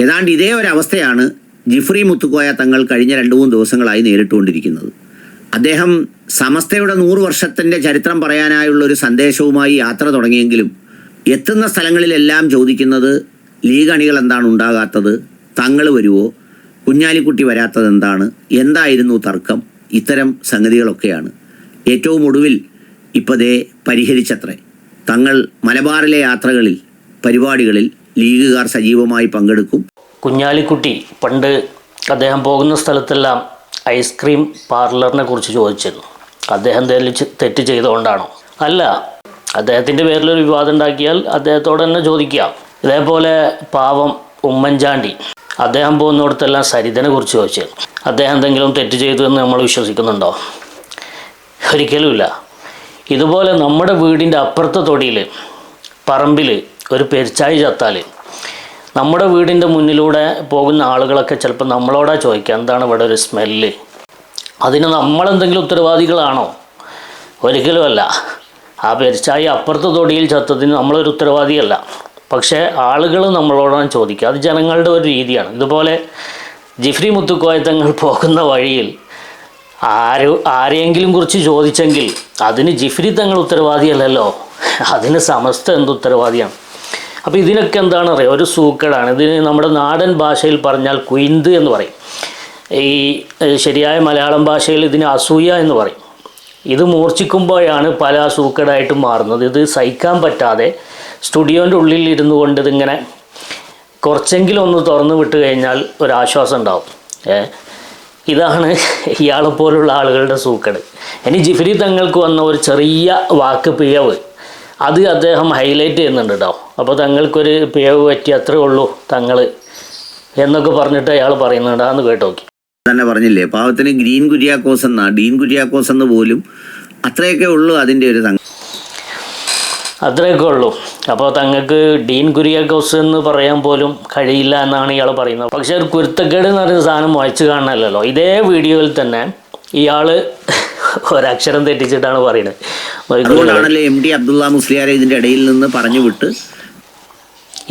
ഏതാണ്ട് ഇതേ ഒരവസ്ഥയാണ് ജിഫ്രി മുത്തുക്കോയ തങ്ങൾ കഴിഞ്ഞ രണ്ട് മൂന്ന് ദിവസങ്ങളായി നേരിട്ടുകൊണ്ടിരിക്കുന്നത്. അദ്ദേഹം സമസ്തയുടെ നൂറ് വർഷത്തിന്റെ ചരിത്രം പറയാനായുള്ള ഒരു സന്ദേശവുമായി യാത്ര തുടങ്ങിയെങ്കിലും എത്തുന്ന സ്ഥലങ്ങളിലെല്ലാം ചോദിക്കുന്നത് ലീഗ് അണികൾ എന്താണ് ഉണ്ടാകാത്തത് തങ്ങൾ വരുവോ കുഞ്ഞാലിക്കുട്ടി വരാത്തത് എന്താണ് എന്തായിരുന്നു തർക്കം ഇത്തരം സംഗതികളൊക്കെയാണ്. ഏറ്റവും ഒടുവിൽ ഇപ്പതേ പരിഹരിച്ചത്രേ. തങ്ങൾ മലബാറിലെ യാത്രകളിൽ പരിപാടികളിൽ ലീഗുകാർ സജീവമായി പങ്കെടുക്കും. കുഞ്ഞാലിക്കുട്ടി പണ്ട് അദ്ദേഹം പോകുന്ന സ്ഥലത്തെല്ലാം ഐസ്ക്രീം പാർലറിനെ കുറിച്ച് ചോദിച്ചിരുന്നു. അദ്ദേഹം എന്തെങ്കിലും തെറ്റ് ചെയ്തുകൊണ്ടാണോ? അല്ല അദ്ദേഹത്തിന്റെ പേരിലൊരു വിവാദം ഉണ്ടാക്കിയാൽ അദ്ദേഹത്തോട് തന്നെ ചോദിക്കാം. ഇതേപോലെ പാവം ഉമ്മൻചാണ്ടി അദ്ദേഹം പോകുന്നിടത്തെല്ലാം സരിതനെ കുറിച്ച് ചോദിച്ചിരുന്നു. അദ്ദേഹം എന്തെങ്കിലും തെറ്റ് ചെയ്തു എന്ന് നമ്മൾ വിശ്വസിക്കുന്നുണ്ടോ? ഒരിക്കലുമില്ല. ഇതുപോലെ നമ്മുടെ വീടിന്റെ അപ്പുറത്തെ തൊടിയിൽ പറമ്പിൽ ഒരു പെരിച്ചായി ചത്താൽ നമ്മുടെ വീടിന്റെ മുന്നിലൂടെ പോകുന്ന ആളുകളൊക്കെ ചിലപ്പോൾ നമ്മളോടാ ചോദിക്കുക എന്താണ് ഇവിടെ ഒരു സ്മെല്ല്? അതിന് നമ്മളെന്തെങ്കിലും ഉത്തരവാദികളാണോ? ഒരിക്കലുമല്ല ആ പെരിച്ചായി അപ്പുറത്തെ തൊടിയിൽ ചത്തതിന് നമ്മളൊരു ഉത്തരവാദിയല്ല. പക്ഷേ ആളുകൾ നമ്മളോടാണ് ചോദിക്കുക. അത് ജനങ്ങളുടെ ഒരു രീതിയാണ്. ഇതുപോലെ ജിഫ്രി മുത്തുക്കോയത്തങ്ങൾ പോകുന്ന വഴിയിൽ ആര് ആരെയെങ്കിലും കുറിച്ച് ചോദിച്ചെങ്കിൽ അതിന് ജിഫ്രി തങ്ങൾ ഉത്തരവാദിയല്ലല്ലോ. അതിന് സമസ്ത എന്ത് ഉത്തരവാദിയാണ്? അപ്പോൾ ഇതിനൊക്കെ എന്താണ് പറയുക ഒരു സൂക്കേടാണ്. ഇതിന് നമ്മുടെ നാടൻ ഭാഷയിൽ പറഞ്ഞാൽ കുയിന്ത് എന്ന് പറയും. ഈ ശരിയായ മലയാളം ഭാഷയിൽ ഇതിന് അസൂയ എന്ന് പറയും. ഇത് മൂർച്ഛിക്കുമ്പോഴാണ് പല സൂക്കേടായിട്ട് മാറുന്നത്. ഇത് സഹിക്കാൻ പറ്റാതെ സ്റ്റുഡിയോന്റെ ഉള്ളിൽ ഇരുന്നു കൊണ്ട് ഇതിങ്ങനെ കുറച്ചെങ്കിലും ഒന്ന് തുറന്നു വിട്ട് കഴിഞ്ഞാൽ ഒരാശ്വാസം ഉണ്ടാവും. ഇതാണ് ഇയാളെപ്പോലുള്ള ആളുകളുടെ സൂക്കട്. ഇനി ജിഫ്രി തങ്ങൾക്ക് വന്ന ഒരു ചെറിയ വാക്ക് പിഴവ്. അത് അദ്ദേഹം ഹൈലൈറ്റ് ചെയ്യുന്നുണ്ട് കേട്ടോ അപ്പോൾ തങ്ങൾക്കൊരു പിഴവ് പറ്റി അത്രേ ഉള്ളൂ തങ്ങൾ എന്നൊക്കെ പറഞ്ഞിട്ട് അയാൾ പറയുന്നുണ്ട്. അതൊന്ന് കേട്ട് നോക്കി തന്നെ പറഞ്ഞില്ലേ പാവത്തിന് ഗ്രീൻ കുര്യാക്കോസ് എന്നാ ഡീൻ കുര്യാക്കോസ് എന്ന് പോലും അത്രയൊക്കെ ഉള്ളൂ അതിന്റെ ഒരു അത്രയൊക്കെ ഉള്ളൂ. അപ്പോൾ തങ്ങൾക്ക് ഡീൻ കുര്യാക്കോസ് എന്ന് പറയാൻ പോലും കഴിയില്ല എന്നാണ് ഇയാൾ പറയുന്നത്. പക്ഷേ ഒരു കുരുത്തക്കേട് എന്ന് പറയുന്ന സാധനം വായിച്ചു കാണണമല്ലോ ഇതേ വീഡിയോയിൽ തന്നെ ഇയാൾ ഒരക്ഷരം തെറ്റിച്ചിട്ടാണ് പറയുന്നത്. അതുകൊണ്ടാണല്ലോ എം ടി അബ്ദുള്ള മുസ്ലിയാരെ ഇതിന്റെ ഇടയിൽ നിന്ന് പറഞ്ഞു വിട്ട്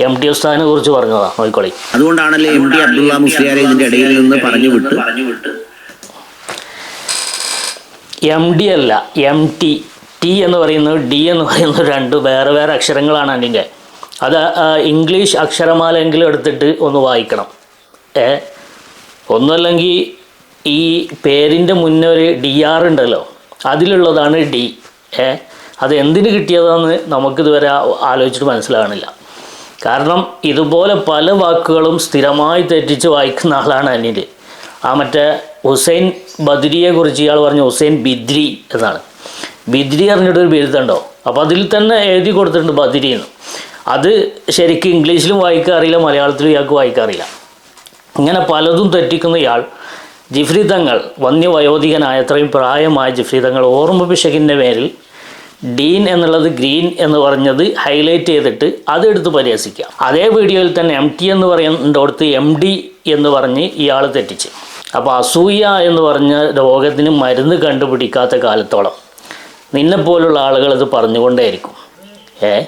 എം ടി ഉസ്താദിനെ കുറിച്ച് പറഞ്ഞതാ നോക്കിക്കോളി. അതുകൊണ്ടാണല്ലോ എം ടി അബ്ദുള്ള മുസ്ലിയാരെ ഇതിന്റെ ഇടയിൽ നിന്ന് പറഞ്ഞു വിട്ട് എം ഡി അല്ല എം ടി ടി എന്ന് പറയുന്നത് ഡി എന്ന് പറയുന്നത് രണ്ട് വേറെ വേറെ അക്ഷരങ്ങളാണ് അതിന്റെ അത് ഇംഗ്ലീഷ് അക്ഷരമാലെങ്കിലും എടുത്തിട്ട് ഒന്ന് വായിക്കണം. ഏ? ഒന്നല്ലെങ്കിൽ ഈ പേരിന്റെ മുന്നേ ഒരു ഡി ആർ ഉണ്ടല്ലോ അതിലുള്ളതാണ് ഡി ഏ? അത് എന്തിന് കിട്ടിയതാണെന്ന് നമുക്കിതുവരെ ആലോചിച്ചിട്ട് മനസ്സിലാകണില്ല. കാരണം ഇതുപോലെ പല വാക്കുകളും സ്ഥിരമായി തെറ്റിച്ച് വായിക്കുന്ന ആളാണ് അനിൽ. ആ മറ്റേ ഹുസൈൻ ബദ്രിയെ കുറിച്ച് ഇയാൾ പറഞ്ഞു ഹുസൈൻ ബിദ്രി എന്നാണ്. ബിദ്രി അറിഞ്ഞിട്ടൊരു ബിരുദമുണ്ടോ അപ്പോൾ അതിൽ തന്നെ എഴുതി കൊടുത്തിട്ടുണ്ട് ബദ്രി എന്ന്. അത് ശരിക്കും ഇംഗ്ലീഷിലും വായിക്കാറില്ല മലയാളത്തിലും ഇയാൾക്ക് വായിക്കാറില്ല ഇങ്ങനെ പലതും തെറ്റിക്കുന്ന ഇയാൾ ജിഫ്രി തങ്ങൾ വന്യവയോധികനായ അത്രയും പ്രായമായ ജിഫ്രി തങ്ങൾ ഓർമ്മ പിശകിന്റെ പേരിൽ ഡീൻ എന്നുള്ളത് ഗ്രീൻ എന്ന് പറഞ്ഞത് ഹൈലൈറ്റ് ചെയ്തിട്ട് അതെടുത്ത് പരിഹസിക്കുക അതേ വീഡിയോയിൽ തന്നെ എം ടി എന്ന് പറയുന്നിടത്ത് എം ഡി എന്ന് പറഞ്ഞ് ഇയാൾ തെറ്റിച്ച്. അപ്പോൾ അസൂയ എന്ന് പറഞ്ഞ രോഗത്തിന് മരുന്ന് കണ്ടുപിടിക്കാത്ത കാലത്തോളം നിന്നെപ്പോലുള്ള ആളുകൾ ഇത് പറഞ്ഞുകൊണ്ടേയിരിക്കും. ഏ?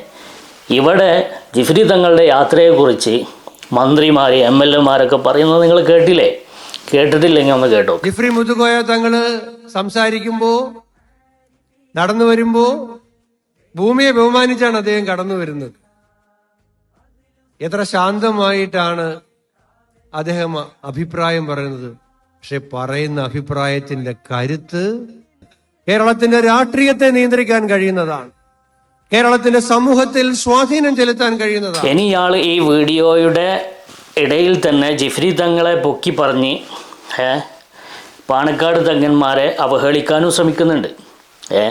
ഇവിടെ ജിഫ്രി തങ്ങളുടെ യാത്രയെക്കുറിച്ച് മന്ത്രിമാർ എം എൽ എമാരൊക്കെ പറയുന്നത് നിങ്ങൾ കേട്ടില്ലേ? കേട്ടിട്ടില്ലെങ്കിൽ ഒന്ന് കേട്ടോ ജിഫ്രി മുതുകോയ തങ്ങൾ സംസാരിക്കുമ്പോ നടന്നു വരുമ്പോ ഭൂമിയെ ബഹുമാനിച്ചാണ് അദ്ദേഹം കടന്നു വരുന്നത്. എത്ര ശാന്തമായിട്ടാണ് അദ്ദേഹം അഭിപ്രായം പറയുന്നത്. പക്ഷെ പറയുന്ന അഭിപ്രായത്തിന്റെ കരുത്ത് കേരളത്തിന്റെ രാഷ്ട്രീയത്തെ നിയന്ത്രിക്കാൻ കഴിയുന്നതാണ്. കേരളത്തിന്റെ സമൂഹത്തിൽ സ്വാധീനം ചെലുത്താൻ കഴിയുന്നതാണ്. ഇനി ഇയാൾ ഈ വീഡിയോയുടെ ഇടയിൽ തന്നെ ജിഫ്രി തങ്ങളെ പൊക്കി പറഞ്ഞ് പാണക്കാട് തങ്ങന്മാരെ അവഹേളിക്കാനും ശ്രമിക്കുന്നുണ്ട്. ഏ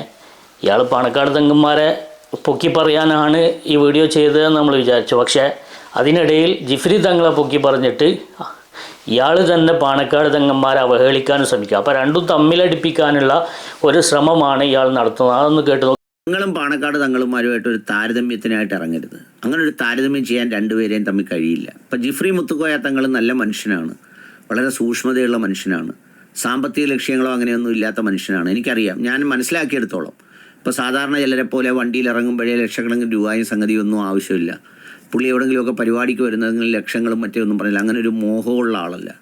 ഇയാൾ പാണക്കാട് തങ്ങന്മാരെ പൊക്കി പറയാനാണ് ഈ വീഡിയോ ചെയ്തതെന്ന് നമ്മൾ വിചാരിച്ചു. പക്ഷേ അതിനിടയിൽ ജിഫ്രി തങ്ങളെ പൊക്കി പറഞ്ഞിട്ട് ഇയാൾ തന്നെ പാണക്കാട് തങ്ങന്മാരെ അവഹേളിക്കാനും ശ്രമിക്കുക അപ്പോൾ രണ്ടും തമ്മിലടിപ്പിക്കാനുള്ള ഒരു ശ്രമമാണ് ഇയാൾ നടത്തുന്നത്. അതൊന്ന് കേട്ട് നിങ്ങളും പാണക്കാട് തങ്ങളുമാരുമായിട്ട് ഒരു താരതമ്യത്തിനായിട്ട് ഇറങ്ങരുത്. അങ്ങനെ ഒരു താരതമ്യം ചെയ്യാൻ രണ്ടുപേരെയും തമ്മിൽ കഴിയില്ല. ഇപ്പം ജിഫ്രി മുത്തുക്കോയ തങ്ങൾ നല്ല മനുഷ്യനാണ്. വളരെ സൂക്ഷ്മതയുള്ള മനുഷ്യനാണ്. സാമ്പത്തിക ലക്ഷ്യങ്ങളോ അങ്ങനെയൊന്നും ഇല്ലാത്ത മനുഷ്യനാണ്. എനിക്കറിയാം. ഞാൻ മനസ്സിലാക്കിയെടുത്തോളം. ഇപ്പോൾ സാധാരണ ചിലരെ പോലെ വണ്ടിയിൽ ഇറങ്ങുമ്പോഴേ ലക്ഷക്കണക്കിന് രൂപയും സംഗതിയൊന്നും ആവശ്യമില്ല. പുള്ളി എവിടെയെങ്കിലുമൊക്കെ പരിപാടിക്ക് വരുന്നതെങ്കിൽ ലക്ഷങ്ങളും മറ്റേ ഒന്നും പറഞ്ഞില്ല. അങ്ങനെ ഒരു മോഹമുള്ള ആളല്ല.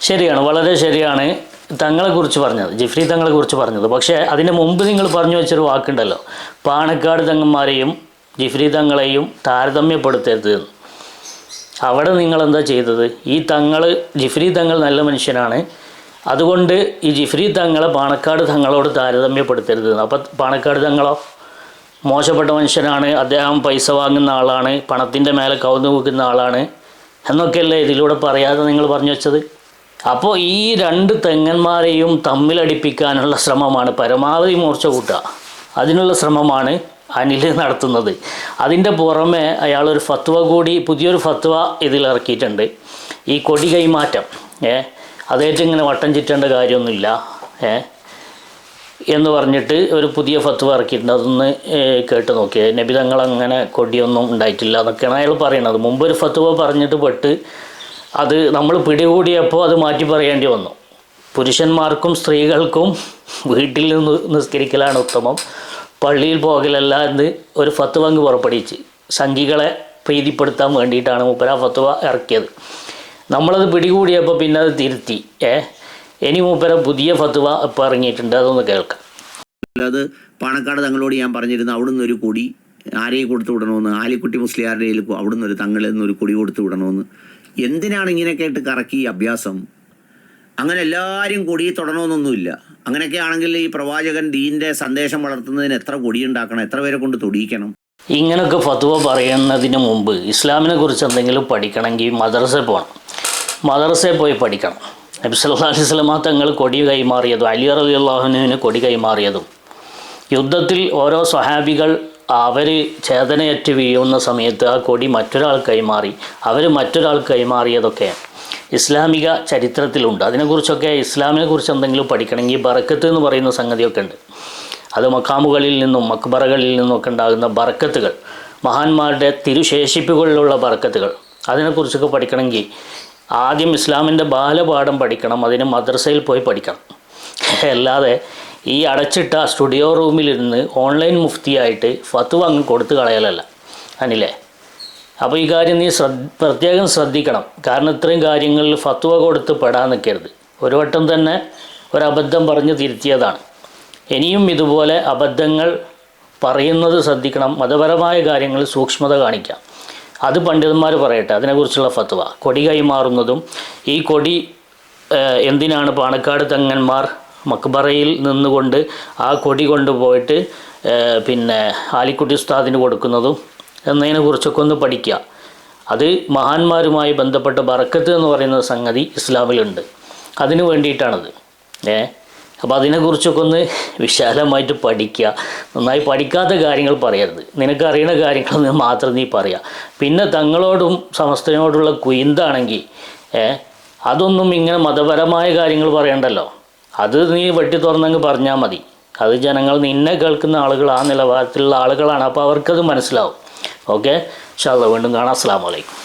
ശരിയാണ്. വളരെ ശരിയാണ് തങ്ങളെക്കുറിച്ച് പറഞ്ഞത്. ജിഫ്രി തങ്ങളെക്കുറിച്ച് പറഞ്ഞത്. പക്ഷേ അതിന് മുമ്പ് നിങ്ങൾ പറഞ്ഞു വെച്ചൊരു വാക്കുണ്ടല്ലോ. പാണക്കാട് തങ്ങന്മാരെയും ജിഫ്രി തങ്ങളെയും താരതമ്യപ്പെടുത്തരുത്. അവിടെ നിങ്ങളെന്താ ചെയ്തത്? ഈ തങ്ങൾ ജിഫ്രി തങ്ങൾ നല്ല മനുഷ്യനാണ്. അതുകൊണ്ട് ഈ ജിഫ്രി തങ്ങളെ പാണക്കാട് തങ്ങളോട് താരതമ്യപ്പെടുത്തരുത്. അപ്പം പാണക്കാട് തങ്ങളോ? മോശപ്പെട്ട മനുഷ്യനാണ് അദ്ദേഹം പൈസ വാങ്ങുന്ന ആളാണ് പണത്തിന്റെ മേലെ കൗന്നു വെക്കുന്ന ആളാണ് എന്നൊക്കെയല്ലേ ഇതിലൂടെ പറയാതെ നിങ്ങൾ പറഞ്ഞു വെച്ചത്? അപ്പോൾ ഈ രണ്ട് തെങ്ങന്മാരെയും തമ്മിലടിപ്പിക്കാനുള്ള ശ്രമമാണ് പരമാവധി മൂർച്ച കൂട്ടുക. അതിനുള്ള ശ്രമമാണ് അനിൽ നടത്തുന്നത്. അതിന്റെ പുറമെ അയാളൊരു ഫത്വ കൂടി പുതിയൊരു ഫത്വ ഇതിലിറക്കിയിട്ടുണ്ട്. ഈ കൊടി കൈമാറ്റം ഏ? അതേറ്റ് ഇങ്ങനെ വട്ടം ചുറ്റേണ്ട കാര്യമൊന്നുമില്ല ഏ? എന്ന് പറഞ്ഞിട്ട് ഒരു പുതിയ ഫത്വ ഇറക്കിയിട്ടുണ്ട്. അതൊന്ന് കേട്ട് നോക്കിയത് നബിതങ്ങൾ അങ്ങനെ കൊടിയൊന്നും ഉണ്ടായിട്ടില്ല എന്നൊക്കെയാണ് അയാൾ പറയുന്നത് മുമ്പ് ഒരു ഫത്വ പറഞ്ഞിട്ട് പെട്ട് അത് നമ്മൾ പിടികൂടിയപ്പോൾ അത് മാറ്റി പറയേണ്ടി വന്നു. പുരുഷന്മാർക്കും സ്ത്രീകൾക്കും വീട്ടിൽ നിന്ന് നിസ്കരിക്കലാണ് ഉത്തമം. പള്ളിയിൽ പോകലല്ല എന്ന് ഒരു ഫത്വ അങ്ങ് പുറപ്പെടുവിച്ച്. സംഘികളെ പ്രീതിപ്പെടുത്താൻ വേണ്ടിയിട്ടാണ് മുപ്പര ഫത്വ ഇറക്കിയത്. നമ്മളത് പിടികൂടിയപ്പോൾ പിന്നെ അത് തിരുത്തി. ഏ? ഇനി മൂപ്പര പുതിയ ഫത്വ ഇപ്പോൾ ഇറങ്ങിയിട്ടുണ്ട് അതൊന്ന് കേൾക്കാം. അത് പാണക്കാട് തങ്ങളോട് ഞാൻ പറഞ്ഞിരുന്നു അവിടുന്ന് ഒരു കൊടി ആരെയും കൊടുത്തു വിടണമെന്ന്. ആലിക്കുട്ടി മുസ്ലിയാരുടെ കയ്യിൽ അവിടുന്ന് ഒരു തങ്ങളിൽ നിന്ന് ഒരു കൊടി കൊടുത്തു വിടണമെന്ന്. എന്തിനാണ് ഇങ്ങനെയൊക്കെ ആയിട്ട് കറക്കി അഭ്യാസം? അങ്ങനെ എല്ലാവരും കൊടി തൊടണമെന്നൊന്നുമില്ല. അങ്ങനെയൊക്കെ ആണെങ്കിൽ ഈ പ്രവാചകൻ ദീന്റെ സന്ദേശം വളർത്തുന്നതിന് എത്ര കൊടി ഉണ്ടാക്കണം എത്ര പേരെ കൊണ്ട് തൊടിയിക്കണം? ഇങ്ങനൊക്കെ ഫത്വ പറയുന്നതിന് മുമ്പ് ഇസ്ലാമിനെ കുറിച്ച് എന്തെങ്കിലും പഠിക്കണമെങ്കിൽ മദ്രസ പോകണം. മദ്രസയിൽ പോയി പഠിക്കണം. നബി സല്ലല്ലാഹു അലൈഹി വസല്ലമ തങ്ങൾ കൊടി കൈമാറിയതും അലി അറബി അള്ളാഹുനുവിന് കൊടി കൈമാറിയതും. യുദ്ധത്തിൽ ഓരോ സ്വഹാബികൾ അവർ ചേതനയറ്റ് വീഴുന്ന സമയത്ത് ആ കൊടി മറ്റൊരാൾ കൈമാറി അവർ മറ്റൊരാൾ കൈമാറിയതൊക്കെ ഇസ്ലാമിക ചരിത്രത്തിലുണ്ട്. അതിനെക്കുറിച്ചൊക്കെ ഇസ്ലാമിനെ കുറിച്ച് എന്തെങ്കിലും പഠിക്കണമെങ്കിൽ ബറക്കത്ത് എന്ന് പറയുന്ന സംഗതിയൊക്കെ ഉണ്ട്. അത് മക്കാമുകളിൽ നിന്നും മക്ബറകളിൽ നിന്നൊക്കെ ഉണ്ടാകുന്ന ബറക്കത്തുകൾ മഹാന്മാരുടെ തിരുശേഷിപ്പുകളിലുള്ള ബറക്കത്തുകൾ അതിനെക്കുറിച്ചൊക്കെ പഠിക്കണമെങ്കിൽ ആദ്യം ഇസ്ലാമിന്റെ ബാലപാഠം പഠിക്കണം അതിന് മദ്രസയിൽ പോയി പഠിക്കണം. അല്ലാതെ ഈ അടച്ചിട്ട സ്റ്റുഡിയോ റൂമിലിരുന്ന് ഓൺലൈൻ മുഫ്തിയായിട്ട് ഫത്വ അങ്ങ് കൊടുത്തു കളയലല്ല. അനിലേ? അപ്പോൾ ഈ കാര്യം നീ ശ്രദ്ധ പ്രത്യേകം ശ്രദ്ധിക്കണം. കാരണം ഇത്രയും കാര്യങ്ങളിൽ ഫത്വ കൊടുത്ത് പെടാൻ നിൽക്കരുത്. ഒരു വട്ടം തന്നെ ഒരബദ്ധം പറഞ്ഞ് തിരുത്തിയതാണ്. ഇനിയും ഇതുപോലെ അബദ്ധങ്ങൾ പറയുന്നത് ശ്രദ്ധിക്കണം. മതപരമായ കാര്യങ്ങൾ സൂക്ഷ്മത കാണിക്കാം. അത് പണ്ഡിതന്മാർ പറയട്ടെ അതിനെക്കുറിച്ചുള്ള ഫത്വ. കൊടി കൈമാറുന്നതും ഈ കൊടി എന്തിനാണ് പാണക്കാട് തങ്ങന്മാർ മക്ബറയിൽ നിന്നുകൊണ്ട് ആ കൊടി കൊണ്ടുപോയിട്ട് ഏഹ്, പിന്നെ ആലിക്കുട്ടി ഉസ്താദിന് കൊടുക്കുന്നതും എന്നതിനെക്കുറിച്ചൊക്കെ ഒന്ന് പഠിക്കുക അത് മഹാന്മാരുമായി ബന്ധപ്പെട്ട ബറക്കത്ത് എന്ന് പറയുന്ന സംഗതി ഇസ്ലാമിലുണ്ട്. അതിനു വേണ്ടിയിട്ടാണത്. ഏ അപ്പോൾ അതിനെക്കുറിച്ചൊക്കെ ഒന്ന് വിശാലമായിട്ട് പഠിക്കുക. നന്നായി പഠിക്കാത്ത കാര്യങ്ങൾ പറയരുത്. നിനക്ക് അറിയുന്ന കാര്യങ്ങൾ മാത്രം നീ പറയുക പിന്നെ തങ്ങളോടും സമസ്തനോടുള്ള കുയിന്താണെങ്കിൽ അതൊന്നും ഇങ്ങനെ മതപരമായ കാര്യങ്ങൾ പറയണ്ടല്ലോ. അത് നീ വെട്ടി തുറന്നങ്ങ് പറഞ്ഞാൽ മതി. അത് ജനങ്ങൾ നിന്നെ കേൾക്കുന്ന ആളുകൾ ആ നിലവാരത്തിലുള്ള ആളുകളാണ്. അപ്പോൾ അവർക്കത് മനസ്സിലാവും. ഓക്കെ? ഷാ വീണ്ടും കാണാം. അസ്സാം വലൈക്കും